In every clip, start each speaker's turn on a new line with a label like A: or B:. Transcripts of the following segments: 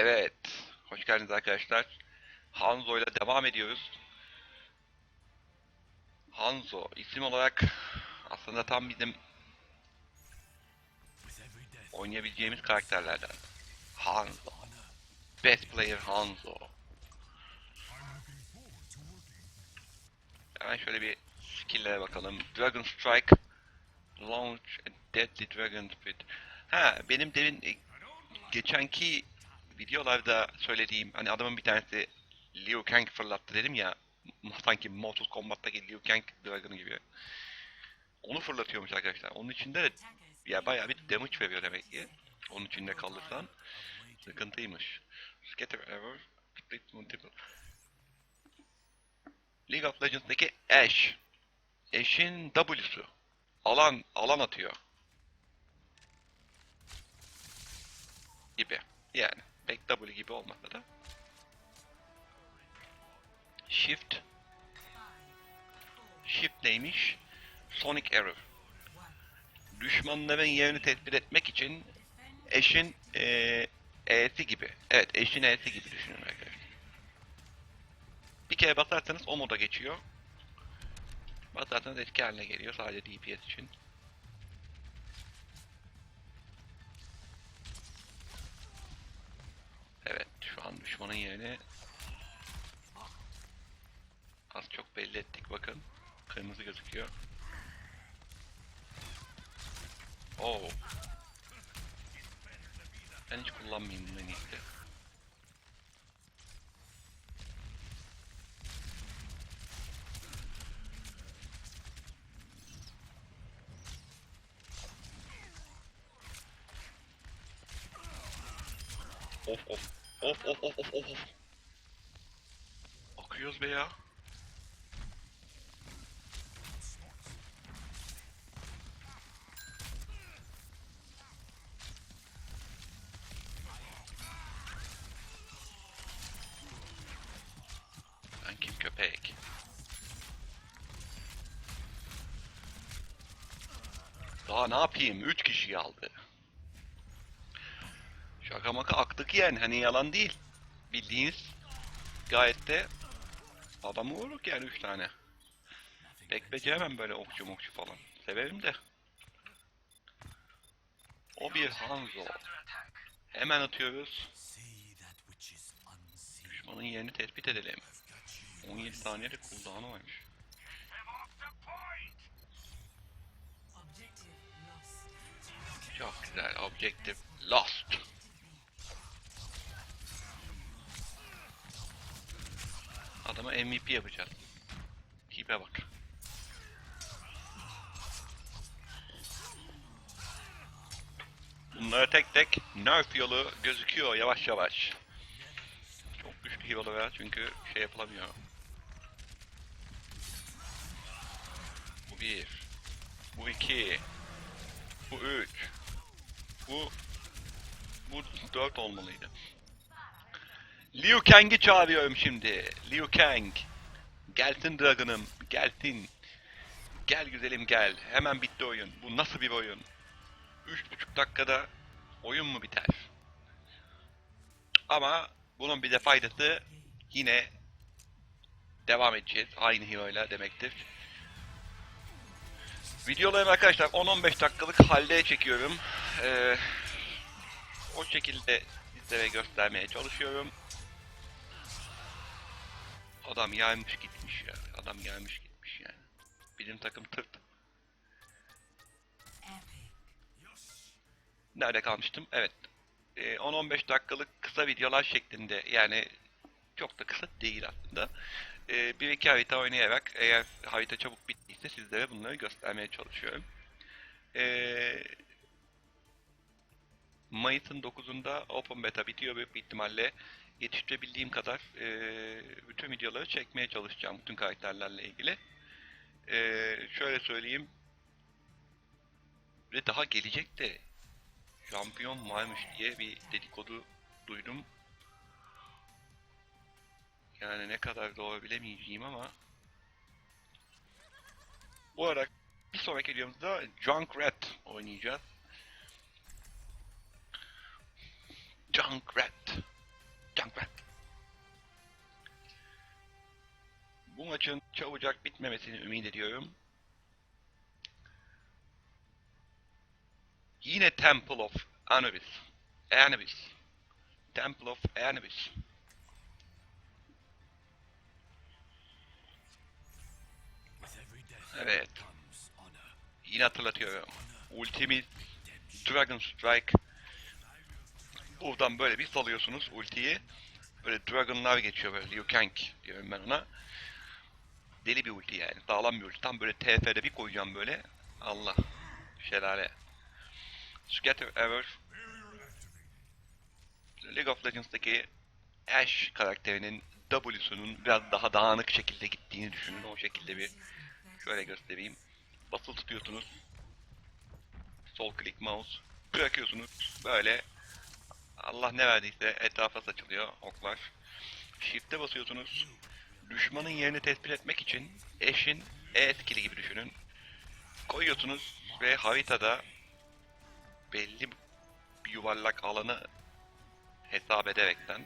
A: Evet. Hoş geldiniz arkadaşlar. Hanzo ile devam ediyoruz. Hanzo isim olarak aslında tam bizim oynayabileceğimiz karakterlerden. Hanzo. Best player Hanzo. Hemen şöyle bir skill'lere bakalım. Dragon Strike. Launch Deadly Dragon Spit. Ha benim demin geçenki videolarda söylediğim hani adamın bir tanesi Liu Kang fırlattı dedim ya sanki Mortal Kombat'taki Liu Kang Dragon'ı gibi. Onu fırlatıyormuş arkadaşlar. Onun içinde de ya bayağı bir damage veriyor demek ki. Onun içinde kalırsan sıkıntıymış. Scatter Error Multiple League of Legends'daki Ashe. Ashe'in W'su. Alan, alan atıyor. Gibi. Yani. Pek W gibi olmasa da. Shift. Shift neymiş? Sonic Arrow. Düşmanların yerini tespit etmek için eşin eee E'si gibi. Evet eşin E'si gibi düşünün arkadaşlar. Bir kere basarsanız o moda geçiyor. Basarsanız etki haline geliyor sadece DPS için. An düşmanın yerini az çok belli ettik bakın. Kırmızı gözüküyor. Oo. Ben hiç kullanmayayım bunu en iyisi. Of of. Of of of of of. Akıyoruz be ya. Ben kim köpek? Daha ne yapayım? 3 kişi aldı. Şaka maka aktık yani hani yalan değil. Bildiğiniz gayet de adamı vururuk yani 3 tane. Pek beceremem böyle okçu mokçu falan. Severim de. O bir Hanzo. Hemen atıyoruz. Düşmanın yerini tespit edelim. 17 saniyede cooldown'u varmış. Çok güzel. Objective lost. Adama MVP yapacağız. Tipe bak. Bunlara tek tek nerf yolu gözüküyor yavaş yavaş. Çok güçlü hero'lara çünkü şey yapılamıyor. Bu bir. Bu iki. Bu üç. Bu... Bu dört olmalıydı. Liu Kang'i çağırıyorum şimdi. Liu Kang. Gelsin Dragon'ım. Gelsin. Gel güzelim gel. Hemen bitti oyun. Bu nasıl bir oyun? Üç buçuk dakikada oyun mu biter? Ama bunun bir de faydası yine devam edeceğiz aynı hero'yla demektir. Videolarımı arkadaşlar 10-15 dakikalık halde çekiyorum. Ee, o şekilde sizlere göstermeye çalışıyorum. Adam yaymış gitmiş ya. Adam yaymış gitmiş yani. Bizim takım tırt. Nerede kalmıştım? Evet. Ee, 10-15 dakikalık kısa videolar şeklinde yani çok da kısa değil aslında. Ee, bir iki harita oynayarak eğer harita çabuk bittiyse sizlere bunları göstermeye çalışıyorum. Ee, Mayıs'ın 9'unda Open Beta bitiyor büyük bir ihtimalle. Yetiştirebildiğim kadar ee, bütün videoları çekmeye çalışacağım bütün karakterlerle ilgili. Ee, şöyle söyleyeyim. Ve daha gelecek de şampiyon varmış diye bir dedikodu duydum. Yani ne kadar doğru bilemeyeceğim ama bu arada bir sonraki videomuzda Junkrat oynayacağız. Junkrat. Can ver. Bu maçın çabucak bitmemesini ümit ediyorum. Yine Temple of Anubis. Anubis. Temple of Anubis. Evet. Yine hatırlatıyorum. Ultimiz Dragon Strike Buradan böyle bir salıyorsunuz ultiyi. Böyle dragonlar geçiyor böyle Liu Kang diyorum ben ona. Deli bir ulti yani. Sağlam bir ulti. Tam böyle TF'de bir koyacağım böyle. Allah. Şelale. Scatter Error. League of Legends'daki Ash karakterinin W'sunun biraz daha dağınık şekilde gittiğini düşünün. O şekilde bir şöyle göstereyim. Basılı tutuyorsunuz. Sol click mouse. Bırakıyorsunuz. Böyle Allah ne verdiyse etrafa saçılıyor oklar. Shift'e basıyorsunuz. Düşmanın yerini tespit etmek için eşin E skill'i gibi düşünün. Koyuyorsunuz ve haritada belli bir yuvarlak alanı hesap ederekten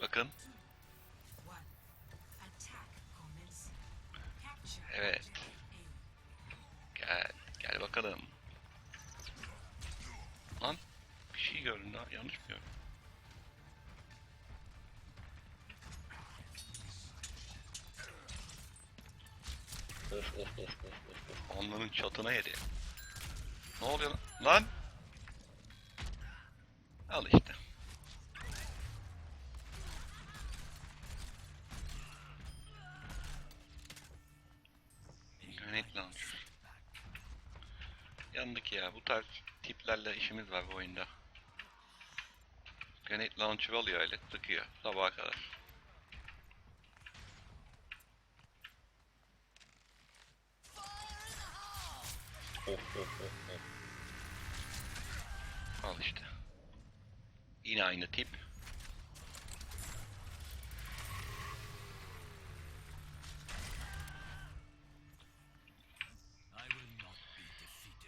A: bakın evet gel gel bakalım lan şey gördüm daha yanlış mı gördüm Of of of of of of alnının çatına yedi ne oluyor lan? al işte. Yandık ya. Bu tarz tiplerle işimiz var bu oyunda. Grenade launcher alıyor öyle tıkıyor sabaha kadar. Of of of of. Al işte. Yine aynı tip.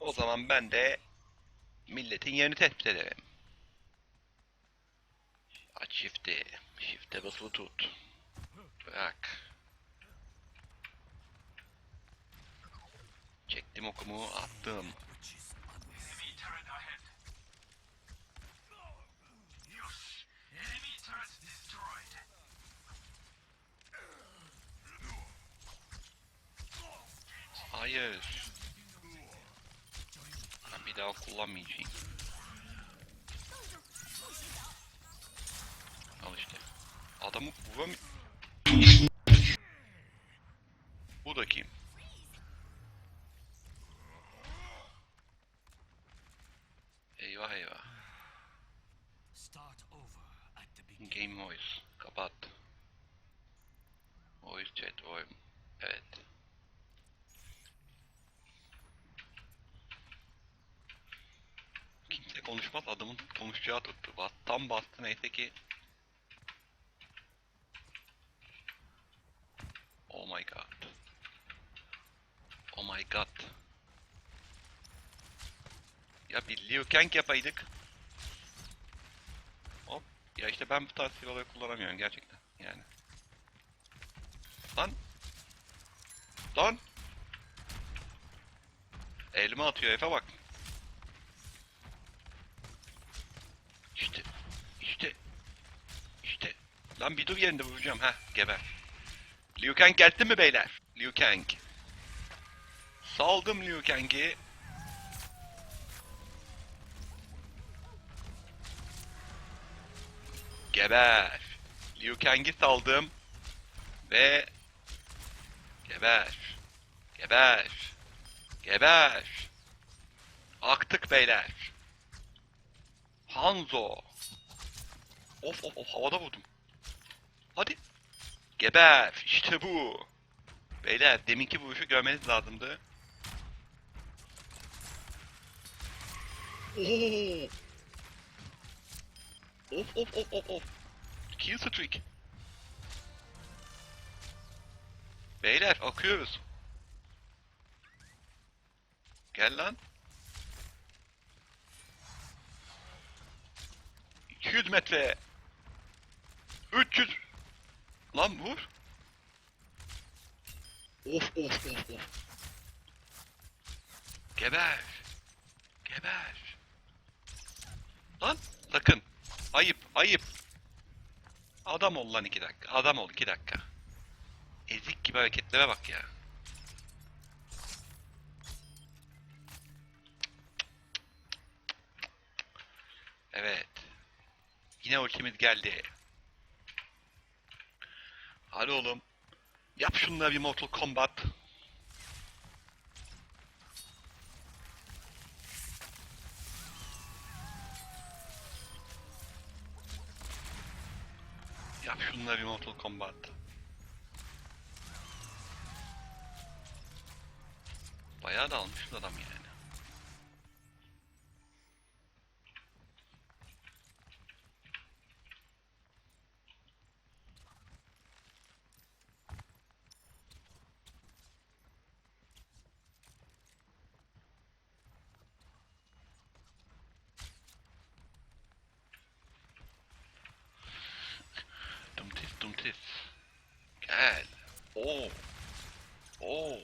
A: O zaman ben de milletin yerini tespit ederim. Aç shift'i. Shift'e basılı tut. Bırak. Çektim okumu attım. Hayır. Ben bir daha kullanmayacağım. Adamı vuram... Bu da kim? Eyvah eyvah. Game voice. Kapat. Voice chat oyun. Evet. Kimse konuşmaz adamın konuşacağı tuttu. Bas, tam bastı neyse ki. Ya bir Liu Kang yapaydık. Hop. Ya işte ben bu tarz silahları kullanamıyorum gerçekten. Yani. Lan. Lan. Elime atıyor Efe bak. İşte. İşte. İşte. Lan bir dur yerinde vuracağım. ha geber. Liu Kang geldi mi beyler? Liu Kang. Saldım Liu Kang'i. Geber. Liu Kang'i saldım. Ve... Geber. Geber. Geber. Aktık beyler. Hanzo. Of of of havada vurdum. Hadi. Geber. İşte bu. Beyler deminki vuruşu görmeniz lazımdı. Of of of of of. Kill streak. Beyler akıyoruz. Gel lan. 200 metre. 300. Lan vur. Of of of of. Geber. Geber. Lan sakın. Ayıp ayıp. Adam ol lan iki dakika. Adam ol iki dakika. Ezik gibi hareketlere bak ya. Evet. Yine ultimiz geldi. Hadi oğlum. Yap şunlara bir Mortal Kombat. Yap şunlara bir Mortal Kombat. Bayağı da almış adam yani. Dumtis dumtis. Gel. Oo. Oo.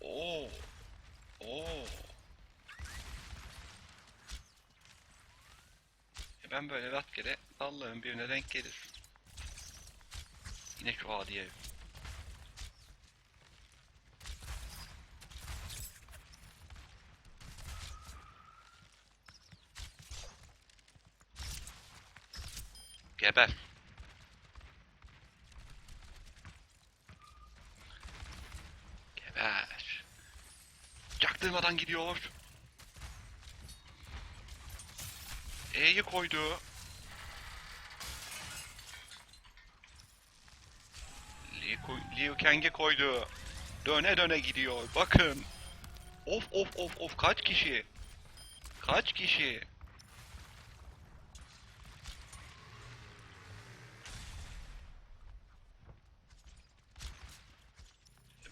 A: Oo. Oo. E ben böyle rastgele Allah'ın birine denk gelir. Yine şu adi ev. Geber. Geber. Çaktırmadan gidiyor. E'yi koydu. Liu, Liu Kang'e koydu. Döne döne gidiyor. Bakın. Of of of of kaç kişi? Kaç kişi?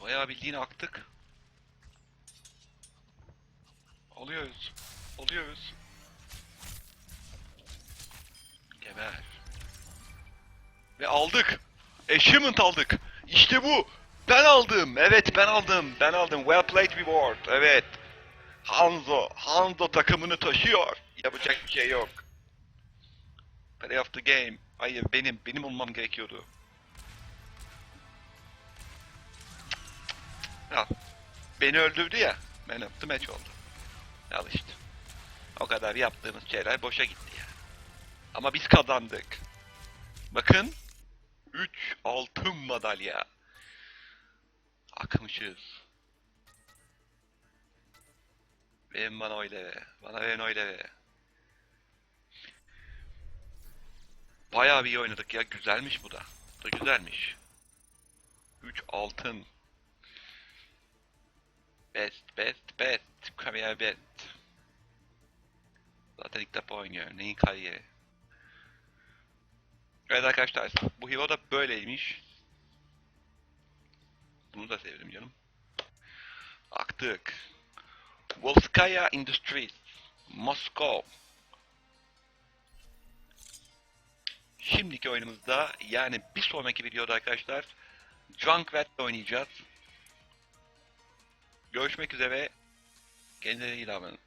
A: Bayağı bildiğin aktık. Alıyoruz. Alıyoruz. Geber. Ve aldık. Achievement aldık. İşte bu. Ben aldım. Evet ben aldım. Ben aldım. Well played reward. Evet. Hanzo. Hanzo takımını taşıyor. Yapacak bir şey yok. Play of the game. Hayır benim. Benim olmam gerekiyordu. Al. Beni öldürdü ya. Ben the match oldu. Al işte. O kadar yaptığımız şeyler boşa gitti ya. Ama biz kazandık. Bakın. 3 altın madalya. Akmışız. Verin bana oyları. Bana verin oyları. Bayağı bir iyi oynadık ya. Güzelmiş bu da. Bu da güzelmiş. 3 altın. Best, best, best. Kariyer best. Zaten ilk defa oynuyor. Neyin kariyeri? Evet arkadaşlar. Bu hero da böyleymiş. Bunu da sevdim canım. Aktık. Volskaya Industries. Moskov. Şimdiki oyunumuzda yani bir sonraki videoda arkadaşlar Drunk Rat'le oynayacağız. Görüşmek üzere. Kendinize iyi davranın.